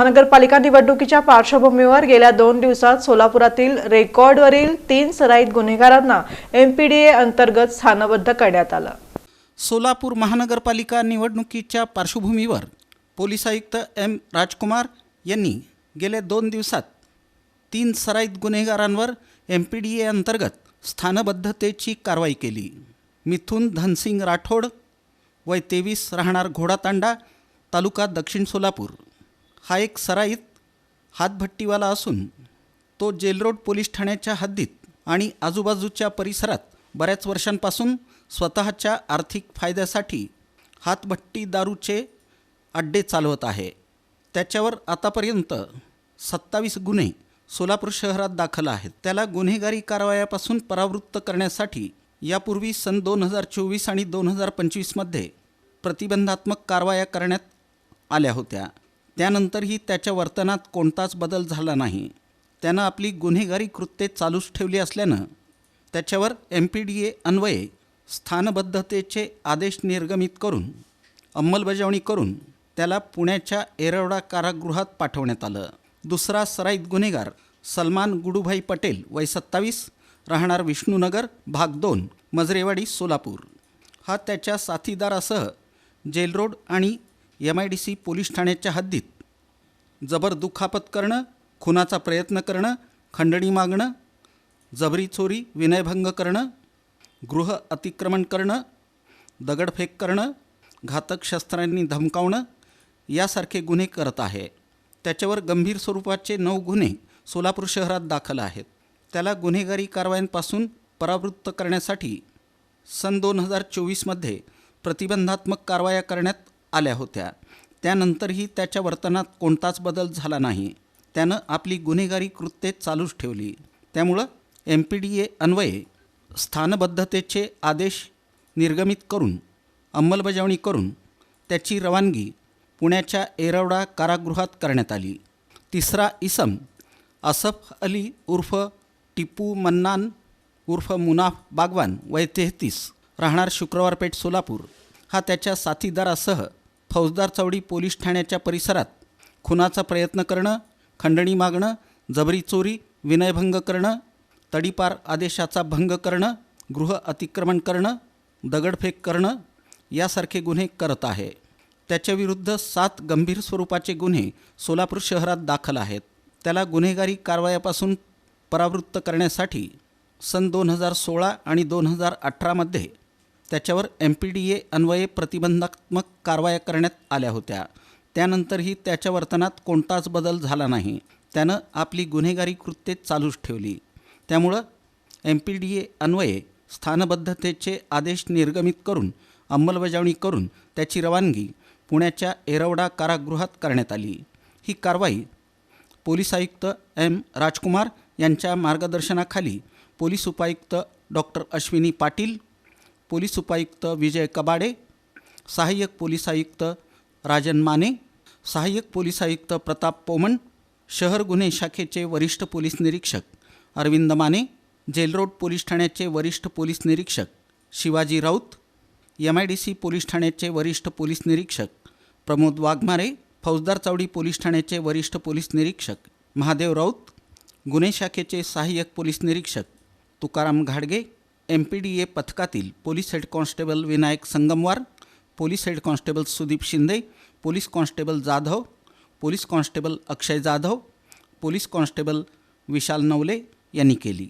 महानगरपालिका निवडणुकीच्या पार्श्वभूमीवर गेल्या दोन दिवसात सोलापुरातील रेकॉर्डवरील तीन सराईत गुन्हेगारांना एमपीडीए अंतर्गत स्थानबद्ध करण्यात आलं. सोलापूर महानगरपालिका निवडणुकीच्या पार्श्वभूमीवर पोलीस आयुक्त एम राजकुमार यांनी गेल्या दोन दिवसात तीन सराईत गुन्हेगारांवर एम पी डी ए अंतर्गत स्थानबद्धतेची कारवाई केली. मिथून धनसिंग राठोड वय तेवीस राहणार घोडातांडा तालुका दक्षिण सोलापूर. हा एक सराईत हातभट्टीवाला असून तो जेलरोड पोलीस ठाण्याच्या हद्दीत आणि आजूबाजूच्या परिसरात बऱ्याच वर्षांपासून स्वतःच्या आर्थिक फायद्यासाठी हातभट्टी दारूचे अड्डे चालवत आहे. त्याच्यावर आतापर्यंत सत्तावीस गुन्हे सोलापूर शहरात दाखल आहेत. त्याला गुन्हेगारी कारवायापासून परावृत्त करण्यासाठी यापूर्वी सन दोन हजार चोवीस आणि दोन हजार पंचवीसमध्ये प्रतिबंधात्मक कारवाया करण्यात आल्या होत्या. त्यानंतरही त्याच्या वर्तनात कोणताच बदल झाला नाही. त्यानं आपली गुन्हेगारी कृत्ये चालूच ठेवली असल्यानं त्याच्यावर एम पी डी ए अन्वये स्थानबद्धतेचे आदेश निर्गमित करून अंमलबजावणी करून त्याला पुण्याच्या एरवडा कारागृहात पाठवण्यात आलं. दुसरा सराईत गुन्हेगार सलमान गुडूभाई पटेल वय सत्तावीस राहणार विष्णूनगर भाग दोन मजरेवाडी सोलापूर. हा त्याच्या साथीदारासह जेलरोड आणि M I D C police ठाण्याच्या हद्दीत. जबर दुखापत करणं खुनाचा प्रयत्न करणं खंडणी मागणं जबरी चोरी विनयभंग करणं गृह अतिक्रमण करणं दगडफेक करणं घातक शस्त्रांनी धमकावणं यासारखे गुन्हे करत आहे. त्याच्यावर गंभीर स्वरूपाचे नऊ गुन्हे सोलापूर शहरात दाखल आहेत. त्याला गुन्हेगारी कारवायांपासून परावृत्त करण्यासाठी सन दोन हजार चोवीसमध्ये प्रतिबंधात्मक कारवाया करण्यात आल्या होत्या. त्यानंतरही त्याच्या वर्तनात कोणताच बदल झाला नाही. त्यानं आपली गुन्हेगारी कृत्ये चालूच ठेवली. त्यामुळं एम पी डी ए अन्वये स्थानबद्धतेचे आदेश निर्गमित करून अंमलबजावणी करून त्याची रवानगी पुण्याच्या एरवडा कारागृहात करण्यात आली. तिसरा इसम असफ अली उर्फ टिपू मन्नान उर्फ मुनाफ बागवान वय तेहतीस राहणार शुक्रवारपेठ सोलापूर. हा त्याच्या साथीदारासह फौजदार चौडी पोलीस ठाण्याच्या परिसरात खुनाचा प्रयत्न करणं खंडणी मागणं जबरी चोरी विनयभंग करणं तडीपार आदेशाचा भंग करणं गृह अतिक्रमण करणं दगडफेक करणं यासारखे गुन्हे करत आहे. त्याच्याविरुद्ध सात गंभीर स्वरूपाचे गुन्हे सोलापूर शहरात दाखल आहेत. त्याला गुन्हेगारी कारवायापासून परावृत्त करण्यासाठी सन दोन हजार सोळा आणि दोन हजार अठरामध्ये त्याच्यावर एम पी डी ए अन्वये प्रतिबंधात्मक कारवाया करण्यात आल्या होत्या. त्यानंतरही त्याच्या वर्तनात कोणताच बदल झाला नाही. त्यानं आपली गुन्हेगारी कृत्ये चालूच ठेवली. त्यामुळं एम पी डी ए अन्वये स्थानबद्धतेचे आदेश निर्गमित करून अंमलबजावणी करून त्याची रवानगी पुण्याच्या एरवडा कारागृहात करण्यात आली. ही कारवाई पोलीस आयुक्त एम राजकुमार यांच्या मार्गदर्शनाखाली पोलीस उपायुक्त डॉक्टर अश्विनी पाटील पोलीस उपायुक्त विजय कबाडे सहाय्यक पोलीस आयुक्त राजन माने सहाय्यक पोलीस आयुक्त प्रताप पोमण शहर गुन्हे शाखेचे वरिष्ठ पोलीस निरीक्षक अरविंद माने जेलरोड पोलीस ठाण्याचे वरिष्ठ पोलीस निरीक्षक Shivaji Raut M I D C police ठाण्याचे वरिष्ठ पोलीस निरीक्षक प्रमोद वाघमारे फौजदार चौडी पोलीस ठाण्याचे वरिष्ठ पोलीस निरीक्षक महादेव राऊत गुन्हे शाखेचे सहाय्यक पोलीस निरीक्षक तुकाराम घाडगे एम पी डी ए पथकातील police head constable Vinayak Sangamwar police head constable Sudeep Shinde police constable Jadhav police constable Akshay Jadhav police constable Vishal Navale यांनी केली.